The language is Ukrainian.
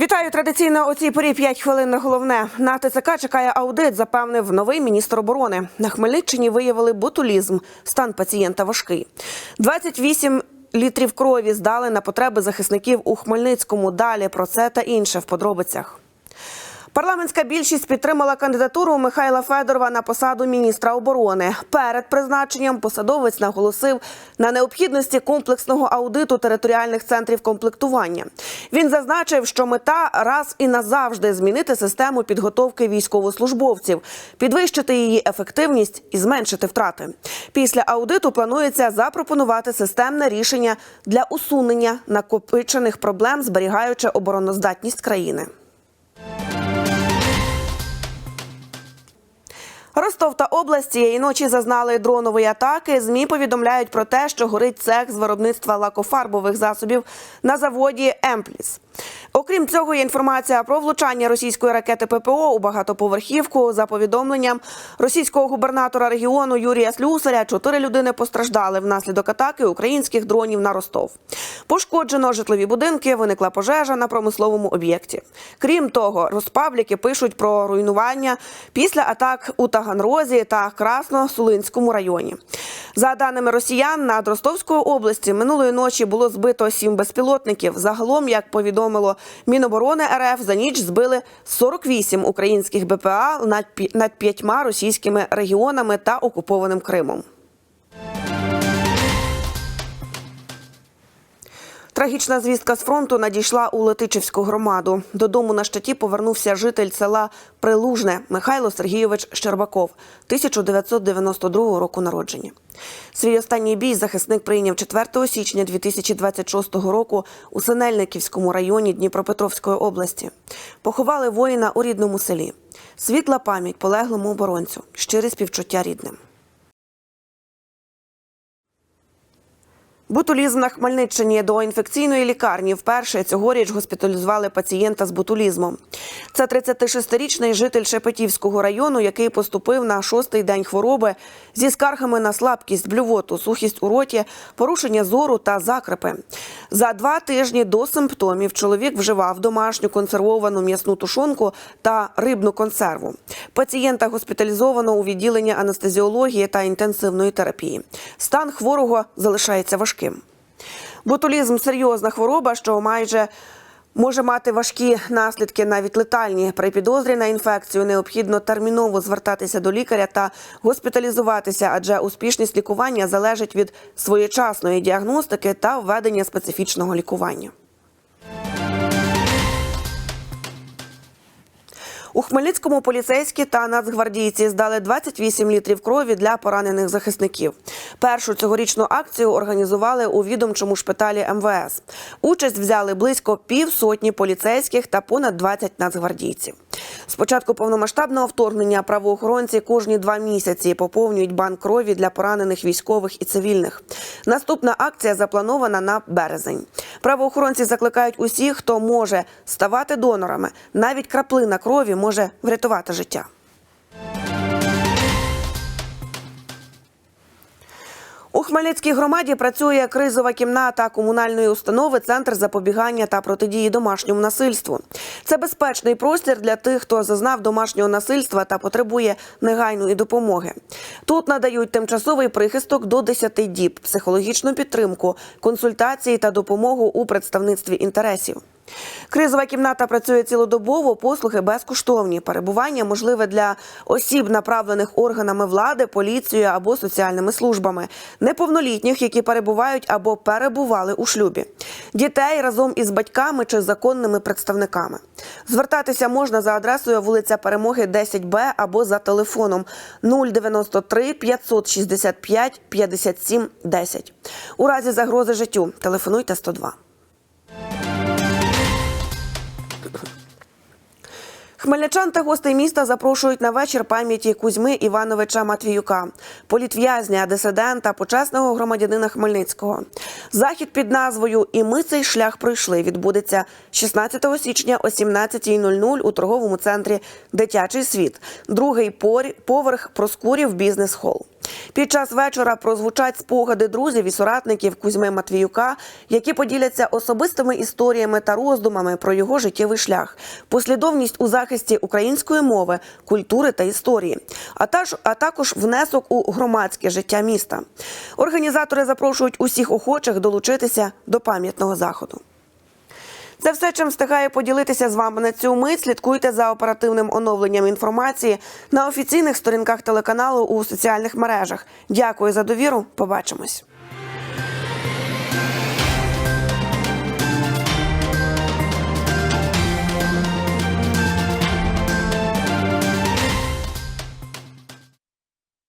Вітаю традиційно у цій порі 5 хвилин на головне. На ТЦК чекає аудит, запевнив новий міністр оборони. На Хмельниччині виявили ботулізм. Стан пацієнта важкий. 28 літрів крові здали на потреби захисників у Хмельницькому. Далі про це та інше в подробицях. Парламентська більшість підтримала кандидатуру Михайла Федорова на посаду міністра оборони. Перед призначенням посадовець наголосив на необхідності комплексного аудиту територіальних центрів комплектування. Він зазначив, що мета раз і назавжди змінити систему підготовки військовослужбовців, підвищити її ефективність і зменшити втрати. Після аудиту планується запропонувати системне рішення для усунення накопичених проблем, зберігаючи обороноздатність країни. Ростов та область цієї ночі зазнали дронової атаки. Змі повідомляють про те, що горить цех з виробництва лакофарбових засобів на заводі Емпліс. Окрім цього, є інформація про влучання російської ракети ППО у багатоповерхівку. За повідомленням російського губернатора регіону Юрія Слюсаря, чотири людини постраждали внаслідок атаки українських дронів на Ростов. Пошкоджено житлові будинки, виникла пожежа на промисловому об'єкті. Крім того, розпабліки пишуть про руйнування після атак у Таганрозі та Красно-Сулинському районі. За даними росіян, над Ростовською області минулої ночі було збито сім безпілотників. Загалом, як повідомило Міноборони РФ, за ніч збили 48 українських БПА над п'ятьма російськими регіонами та окупованим Кримом. Трагічна звістка з фронту надійшла у Летичівську громаду. Додому на щиті повернувся житель села Прилужне Михайло Сергійович Щербаков, 1992 року народження. Свій останній бій захисник прийняв 4 січня 2026 року у Синельниківському районі Дніпропетровської області. Поховали воїна у рідному селі. Світла пам'ять полеглому оборонцю, щире співчуття рідним. Бутулізм на Хмельниччині до інфекційної лікарні вперше цьогоріч госпіталізували пацієнта з бутулізмом. Це 36-річний житель Шепетівського району, який поступив на шостий день хвороби зі скаргами на слабкість, блювоту, сухість у роті, порушення зору та закрипи. За два тижні до симптомів чоловік вживав домашню консервовану м'ясну тушонку та рибну консерву. Пацієнта госпіталізовано у відділенні анестезіології та інтенсивної терапії. Стан хворого залишається важким. Ботулізм серйозна хвороба, що майже може мати важкі наслідки, навіть летальні. При підозрі на інфекцію необхідно терміново звертатися до лікаря та госпіталізуватися, адже успішність лікування залежить від своєчасної діагностики та введення специфічного лікування. У Хмельницькому поліцейські та нацгвардійці здали 28 літрів крові для поранених захисників. Першу цьогорічну акцію організували у відомчому шпиталі МВС. Участь взяли близько півсотні поліцейських та понад 20 нацгвардійців. З початку повномасштабного вторгнення правоохоронці кожні два місяці поповнюють банк крові для поранених військових і цивільних. Наступна акція запланована на березень. Правоохоронці закликають усіх, хто може ставати донорами. Навіть краплина крові може врятувати життя. У Хмельницькій громаді працює кризова кімната комунальної установи Центр запобігання та протидії домашньому насильству. Це безпечний простір для тих, хто зазнав домашнього насильства та потребує негайної допомоги. Тут надають тимчасовий прихисток до 10 діб, психологічну підтримку, консультації та допомогу у представництві інтересів. Кризова кімната працює цілодобово, послуги безкоштовні. Перебування можливе для осіб, направлених органами влади, поліцією або соціальними службами, неповнолітніх, які перебувають або перебували у шлюбі, дітей разом із батьками чи законними представниками. Звертатися можна за адресою вулиця Перемоги 10Б або за телефоном 093 565 57 10. У разі загрози життю телефонуйте 102. Хмельничан та гостей міста запрошують на вечір пам'яті Кузьми Івановича Матвіюка, політв'язня, дисидента, почесного громадянина Хмельницького. Захід під назвою І ми цей шлях пройшли відбудеться 16 січня о 17.00 у торговому центрі Дитячий світ, другий поверх Проскурів бізнес-хол. Під час вечора прозвучать спогади друзів і соратників Кузьми Матвіюка, які поділяться особистими історіями та роздумами про його життєвий шлях, послідовність у захисті української мови, культури та історії, а також, а також внесок у громадське життя міста. Організатори запрошують усіх охочих долучитися до пам'ятного заходу. Це все, чим встигаю поділитися з вами на цю мить. Слідкуйте за оперативним оновленням інформації на офіційних сторінках телеканалу у соціальних мережах. Дякую за довіру. Побачимось.